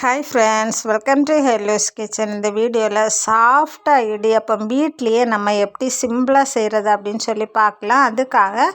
Hi friends welcome to hellos kitchen இந்த வீடியோவில் சாஃப்டாக இடியப்பம் வீட்லேயே நம்ம எப்படி சிம்பிளாக செய்கிறது அப்படின்னு சொல்லி பார்க்கலாம். அதுக்காக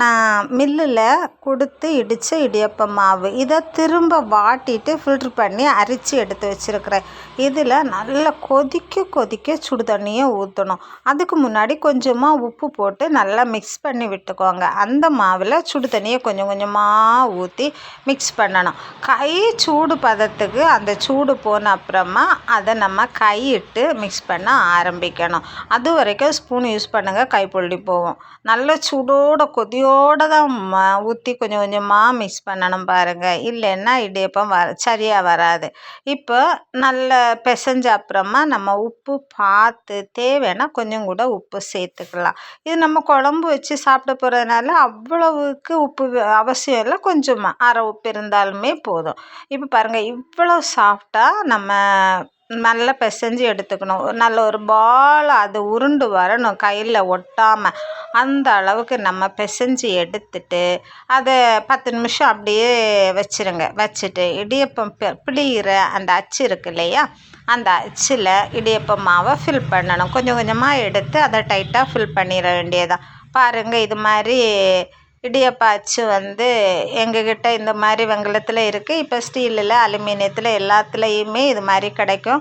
நான் மில்லில் கொடுத்து இடித்த இடியப்பம் மாவு. இதை திரும்ப வாட்டிட்டு ஃபில்ட்ரு பண்ணி அரித்து எடுத்து வச்சுருக்கிறேன். இதில் நல்லா கொதிக்க கொதிக்க சுடு தண்ணியை ஊற்றணும் அதுக்கு முன்னாடி கொஞ்சமாக உப்பு போட்டு நல்லா மிக்ஸ் பண்ணி விட்டுக்கோங்க. அந்த மாவில் சுடு தண்ணியை கொஞ்சம் கொஞ்சமாக ஊற்றி மிக்ஸ் பண்ணணும். கை சூடு பதத்துக்கு அந்த சூடு போன அப்புறமா அதை நம்ம கையிட்டு மிக்ஸ் பண்ண ஆரம்பிக்கணும். அது வரைக்கும் ஸ்பூன் யூஸ் பண்ணுங்கள் கைப்புள்ளி போகும். நல்ல சூடோட கொதியோடு தான் ஊற்றி கொஞ்சம் கொஞ்சமாக மிக்ஸ் பண்ணணும் பாருங்கள் இல்லைன்னா இடியப்பம் வர சரியாக வராது. இப்போ நல்ல பிசைஞ்ச அப்புறமா நம்ம உப்பு பார்த்து தேவைன்னா கொஞ்சம் கூட உப்பு சேர்த்துக்கலாம். இது நம்ம குழம்பு வச்சு சாப்பிட போகிறதுனால அவ்வளவுக்கு உப்பு அவசியம் இல்லை. கொஞ்சமாக அரை உப்பு இருந்தாலுமே போதும். இப்போ பாருங்கள் இவ்வளோ சாஃப்டாக நம்ம நல்லா பிசைஞ்சு எடுத்துக்கணும். நல்ல ஒரு பால் அது உருண்டு வரணும் கையில் ஒட்டாமல் அந்த அளவுக்கு நம்ம பிசைஞ்சு எடுத்துட்டு அதை பத்து நிமிஷம் அப்படியே வச்சுருங்க. வச்சுட்டு இடியப்பம் பிடிகிற அந்த அச்சு இருக்கு இல்லையா? அந்த அச்சில் இடியப்பம் மாவை ஃபில் பண்ணணும். கொஞ்சம் கொஞ்சமாக எடுத்து அதை டைட்டாக ஃபில் பண்ணிட வேண்டியதான் பாருங்கள் இது மாதிரி இடியாப்ப அச்சு வந்து எங்கக்கிட்ட இந்த மாதிரி வெண்கலத்தில் இருக்குது இப்போ ஸ்டீலில் அலுமினியத்தில் எல்லாத்துலேயுமே இது மாதிரி கிடைக்கும்.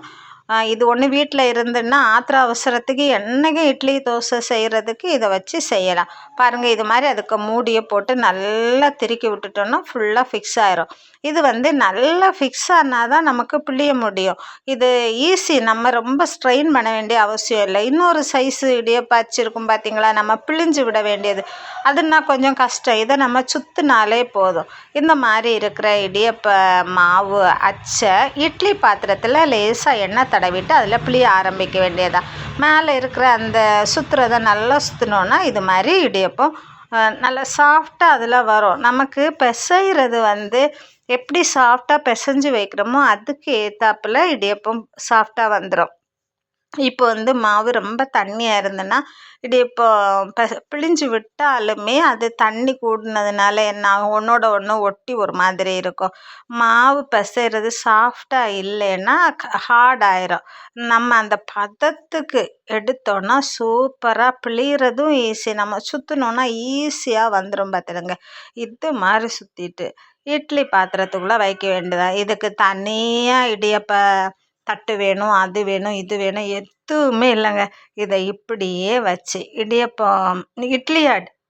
இது ஒன்று வீட்டில் இருந்துன்னா ஆத்திர அவசரத்துக்கு என்றைக்கும் இட்லி தோசை செய்கிறதுக்கு இதை வச்சு செய்யலாம். பாருங்கள் இது மாதிரி அதுக்கு மூடியை போட்டு நல்லா திருக்கி விட்டுட்டோன்னா ஃபுல்லாக ஃபிக்ஸ் ஆயிரும். இது வந்து நல்லா ஃபிக்ஸ் ஆனால் தான் நமக்கு பிழிய முடியும். இது ஈஸி நம்ம ரொம்ப ஸ்ட்ரெயின் பண்ண வேண்டிய அவசியம் இல்லை. இன்னொரு சைஸு இடியப்பாச்சு இருக்கும் பார்த்தீங்களா நம்ம பிழிஞ்சு விட வேண்டியது. அதுனா கொஞ்சம் கஷ்டம். இதை நம்ம சுற்றுனாலே போதும். இந்த மாதிரி இருக்கிற இடியப்ப மாவு அச்சை இட்லி பாத்திரத்தில் லேசாக எண்ணெய் தடவிட்டு அதில் புளிய ஆரம்பிக்க வேண்டியதான் மேலே இருக்கிற அந்த சுற்றுறதை நல்லா சுற்றினோன்னா இது மாதிரி இடியப்பம் நல்லா சாஃப்டாக அதில் வரும். நமக்கு பிசைகிறது வந்து எப்படி சாஃப்டாக பிசைஞ்சு வைக்கிறோமோ அதுக்கு ஏற்றாப்புல இடியப்பம் சாஃப்டாக வந்துடும் இப்போ வந்து மாவு ரொம்ப தண்ணியாக இருந்ததுன்னா இடியப்பம் ப பிழிஞ்சு விட்டாலுமே அது தண்ணி கூடினதுனால என்ன ஆகும்? ஒன்றோட ஒன்று ஒட்டி ஒரு மாதிரி இருக்கும். மாவு பிசைறது சாஃப்டாக இல்லைன்னா ஹார்ட் ஆயிரும். நம்ம அந்த பதத்துக்கு எடுத்தோன்னா சூப்பராக பிழியறதும் ஈஸி நம்ம சுற்றினோன்னா ஈஸியாக வந்துடும் பார்த்துடுங்க இது மாதிரி சுற்றிட்டு இட்லி பாத்திரத்துக்குள்ளே வைக்க வேண்டியதான் இதுக்கு தனியாக இடியப்ப தட்டு வேணும் அது வேணும் இது வேணும் எதுவுமே இல்லைங்க. இதை இப்படியே வச்சு இடியப்பம் இட்லி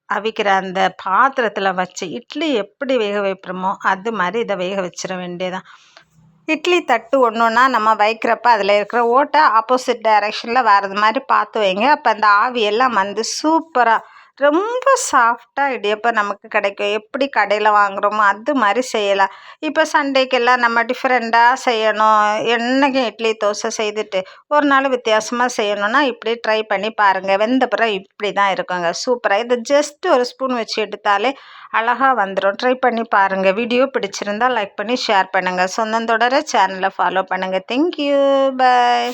அவிக்கிற அந்த பாத்திரத்தில் வச்சு இட்லி எப்படி வேக வைப்போமோ அது மாதிரி இதை வேக வச்சிட வேண்டியதான் இட்லி தட்டு ஒன்று ஒன்றா நம்ம வைக்கிறப்ப அதில் இருக்கிற ஓட்டை ஆப்போசிட் டைரெக்ஷனில் வர்றது மாதிரி பார்த்து வைங்க. அப்போ அந்த ஆவியெல்லாம் வந்து சூப்பராக ரொம்ப சாஃப்டாக இடியப்பம் நமக்கு கிடைக்கும். எப்படி கடையில் வாங்குகிறோமோ அது மாதிரி செய்யலாம். இப்போ சண்டேக்கெல்லாம் நம்ம டிஃப்ரெண்ட்டாக செய்யணும். என்றைக்கும் இட்லி தோசை செய்துட்டு ஒரு நாள் வித்தியாசமாக செய்யணுன்னா இப்படி ட்ரை பண்ணி பாருங்கள் வெந்த பிறகு இப்படி தான் இருக்குங்க சூப்பராக இதை ஜஸ்ட் ஒரு ஸ்பூன் வச்சு எடுத்தாலே அழகாக வந்துடும் ட்ரை பண்ணி பாருங்கள் வீடியோ பிடிச்சிருந்தால் லைக் பண்ணி ஷேர் பண்ணுங்கள் சொந்தம் தொடர சேனலை ஃபாலோ பண்ணுங்கள் தேங்க்யூ பாய்